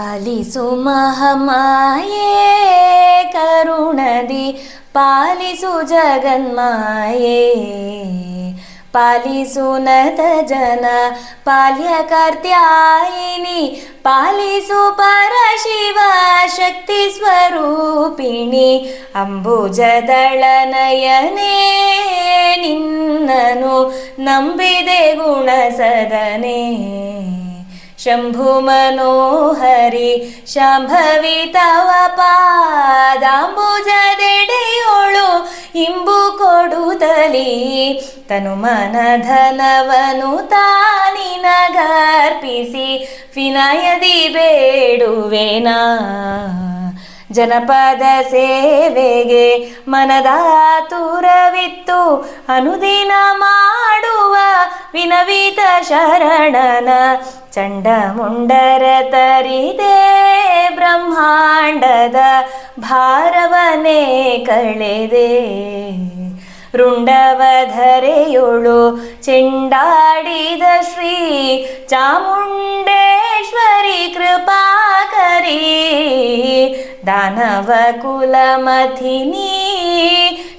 ಪಾಲಿಸು ಮಹಮಾಯೇ, ಕರುಣದಿ ಪಾಲಿಸು ಜಗನ್ಮಾಯೇ. ಪಾಲಿಸು ನತ ಜನ ಪಾಲ್ಯಕರ್ತ್ಯಾಯಿನಿ ಪಾಲಿಸು ಪರಶಿವ ಶಕ್ತಿ ಸ್ವರೂಪಿಣಿ ಅಂಬುಜದಳ ನಯನೇ ನಿನ್ನನು, ನಂಬಿದೆ ಗುಣಸದನೆ ಶಂಭು ಮನೋಹರಿ, ಶಂಭವಿ ತವ ಪಾದಾಂಬುಜದೆಡೆಯೋಳು ಇಂಬು ಕೊಡುತ್ತಲಿ ತನು ಮನ ಧನವನು ತಾನಿನಗರ್ಪಿಸಿ ವಿನಯದಿ ಬೇಡುವೆನಾ. ಜನಪದ ಸೇವೆಗೆ ಮನದಾತುರವಿತ್ತು, ಅನುದಿನ ಮಾಡುವ ವಿನವಿತ ಶರಣನ ಚಂಡಮುಂಡರ ತರಿದೆ ಬ್ರಹ್ಮಾಂಡದ ಭಾರವನೇ ಕಳೆದೆ ರುಂಡವಧರೆಯೊಳು ಚೆಂಡಾಡಿದ ಶ್ರೀ ಚಾಮುಂಡೇಶ್ವರಿ ಕೃಪಾಕರಿ ದಾನವ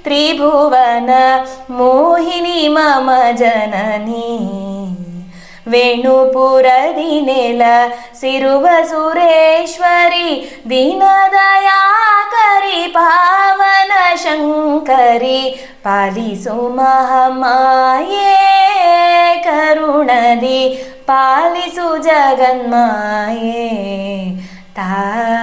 ಕುಲಮಥಿನಿ ತ್ರಿಭುವನ ಮೋಹಿನಿ ಮಮ ಜನನಿ ವೇಣುಪುರದಿ ನೆಲ ಸಿರುವ ಸುರೇಶ್ವರಿ ದೀನದಯಾಕರಿ ಪಾವನ ಶಂಕರಿ ಪಾಲಿಸು ಮಹಮಾಯೇ ಕರುಣದಿ ಪಾಲಿಸು ಜಗನ್ಮಾಯೇ ತಾಯೇ